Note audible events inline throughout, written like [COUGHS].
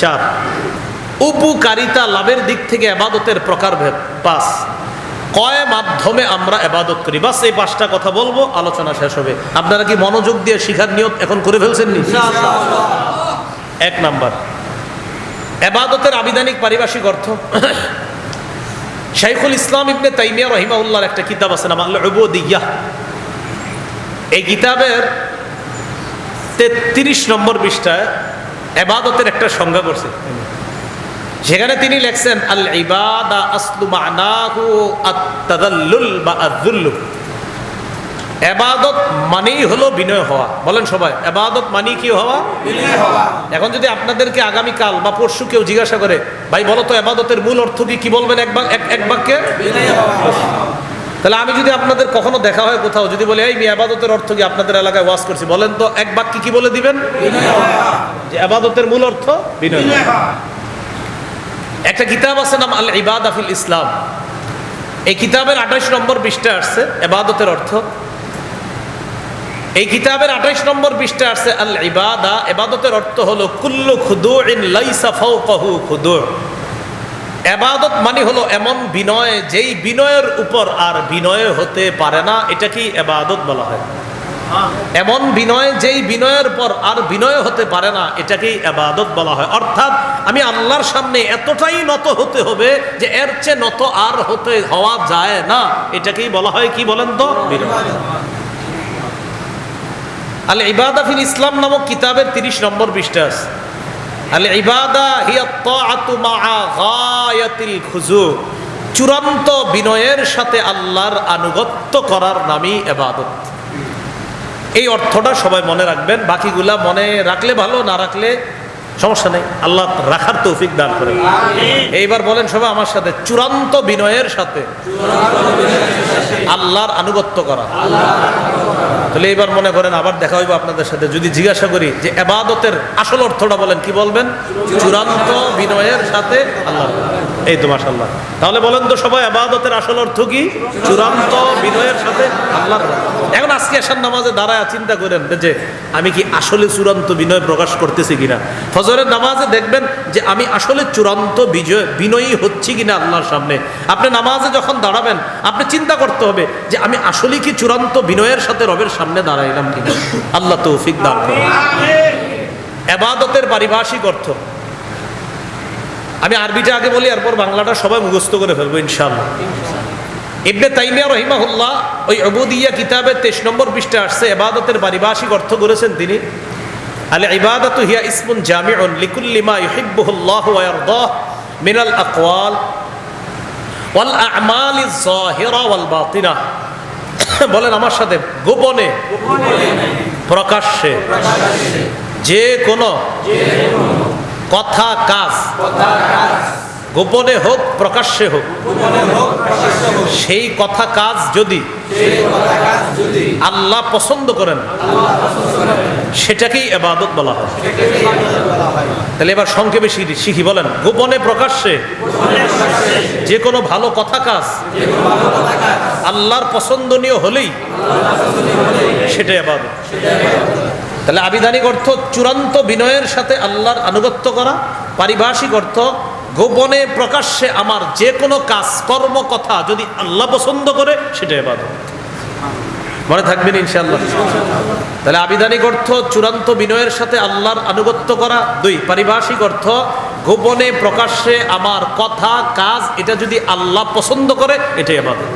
চার। উপকারিতা লাভের দিক থেকে আবাদতের প্রকারভেদ পাঁচ কয় মাধ্যমে আমরা আবাদত করি? বাস এই পাঁচটা কথা বলব আলোচনা শেষ হবে। আপনারা কি মনোযোগ দিয়ে শিখার নিয়ত এখন করে ফেলছেন নি এক নাম্বার। এবাদতের আবিধানিক পারিভাষিক অর্থ। শাইখুল ইসলাম ইবনে তাইমিয়া রহিমাউল্লাহর একটা কিতাব আছে নাম আল্লাহ উবুদিয়াহ এই কিতাবের তেত্রিশ নম্বর পৃষ্ঠায় এবাদতের একটা সংজ্ঞা করছে সেখানে তিনি লেখছেন আল ইবাদা আসলু মানাহু আত-তাদাল্লুল বা আয-যুল্লু এবাদত মানেই হলো বিনয় হওয়া। বলেন সবাই এবাদত মানেই কি হওয়া? এখন যদি আপনাদেরকে আগামী কাল বা পরশু কেউ জিজ্ঞাসা করে ভাই বলো তো এবাদতের মূল অর্থ কি? কি বলবেন এক- এক বাক্যে? তাহলে আমি যদি আপনাদের কখনো দেখা হয় কোথাও, যদি বলি, এই আবাদতের অর্থ কি আপনাদের এলাকায় ওয়াজ করছি? বলেন তো, এক বাক্যে কি বলে দিবেন? যে আবাদতের মূল অর্থ? বিনয় একটা কিতাব আছে নাম আল ইবাদ আফিল ইসলাম। এই কিতাবের আঠাশ নম্বর পৃষ্ঠা আসছে এবাদতের অর্থ। এই কিতাবের আঠাইশ নম্বর পৃষ্ঠা আসছে, আল ইবাদা এবাদতের অর্থ হলো, কুল্লু খুদু ইন লাইসা ফাওকাহু খুদু এবাদত মানে হলো এমন বিনয়, যেই বিনয়ের উপর আর বিনয় হতে পারে না এটা কি এবাদত বলা হয়। এমন বিনয়, যেই বিনয়ের পর আর বিনয় হতে পারে না, এটাকেই এবাদত বলা হয়। অর্থাৎ আমি আল্লাহর সামনে এতটাই নত হতে হবে যে এর চেয়ে নত আর হতে হওয়া যায় না, এটাকেই বলা হয় কি বলেন তো? আল ইবাদা ইসলাম নামক কিতাবের তিরিশ নম্বর পৃষ্ঠা আছে। আল ইবাদা হিয়া তাআতু মাআ গায়াতিল খুজু চূড়ান্ত বিনয়ের সাথে আল্লাহর আনুগত্য করার নামই এবাদত। এই অর্থটা সবাই মনে রাখবেন বাকিগুলা মনে রাখলে ভালো না রাখলে সমস্যা নেই। আল্লাহ রাখার তৌফিক দান করে এইবার বলেন সবাই আমার সাথে চূড়ান্ত বিনয়ের সাথে আল্লাহর আনুগত্য করা। তাহলে এবার মনে করেন আবার দেখা হইব আপনাদের সাথে। যদি জিজ্ঞাসা করি যে এবাদতের আসল অর্থটা বলেন, কি বলবেন? চূড়ান্ত বিনয়ের সাথে আল্লাহ এই তো মাসাল্লাহ তাহলে বলেন তো সবাই, এবাদতের আসল অর্থ কি? চূড়ান্ত বিনয়ের সাথে আল্লাহ এখন আজকে আসার নামাজে দাঁড়ায় চিন্তা করেন যে আমি কি আসলে চূড়ান্ত বিনয় প্রকাশ করতেছি কিনা? ফজরের নামাজে দেখবেন যে আমি আসলে চূড়ান্ত বিজয় বিনয়ী হচ্ছি কিনা আল্লাহর সামনে। আপনি নামাজে যখন দাঁড়াবেন আপনি চিন্তা করতে হবে যে আমি আসলে কি চূড়ান্ত বিনয়ের সাথে রবের সামনে দাঁড়াইলাম কিনা। আল্লাহ তৌফিক দান করে এবাদতের পারিভাষিক অর্থ। আমি আরবিটা আগে বলি, এরপর বাংলাটা সবাই মুখস্থ করে ফেলব, ইনশাআল্লাহ। ইবনে তাইমিয়া রহিমাহুল্লাহ ওই অবুদিয়া কিতাবের তেইশ নম্বর পৃষ্ঠা আসছে, এবাদতের পারিভাষিক অর্থ করেছেন তিনি। আলে ইবাদতু হিয়া ইসমুন জামিউন লিকুল্লি মা ইউহিব্বুহুল্লাহ ওয়া ইয়ারদাহ মিনাল আকওয়াল। ওয়াল [COUGHS] বলেন আমার সাথে, গোপনে। প্রকাশ্যে। যে কোনো কথা, কাজ। গোপনে হোক, প্রকাশ্যে হোক। সেই কথা, কাজ যদি আল্লাহ পছন্দ করেন। সেটাকেই এবাদত বলা হয়। তাহলে এবার সংক্ষেপে শিখি বলেন, গোপনে প্রকাশ্যে যে কোনো ভালো কথা কাজ, আল্লাহর পছন্দনীয় হলেই সেটাই আবাদত তাহলে আবিধানিক অর্থ চূড়ান্ত বিনয়ের সাথে আল্লাহর আনুগত্য করা, পারিভাষিক অর্থ গোপনে প্রকাশ্যে আমার যে কোনো কাজ কর্ম কথা যদি আল্লাহ পছন্দ করে সেটাই এবাদত। মনে থাকবেন ইনশাল্লাহ তাহলে আবিধানিক অর্থ, চূড়ান্ত বিনয়ের সাথে আল্লাহর আনুগত্য করা, দুই, পারিভাষিক অর্থ, গোপনে প্রকাশ্যে আমার কথা, কাজ, এটা যদি আল্লাহ পছন্দ করে, এটাই আমাদের।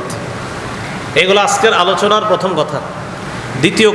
এগুলো আজকের আলোচনার প্রথম কথা। দ্বিতীয়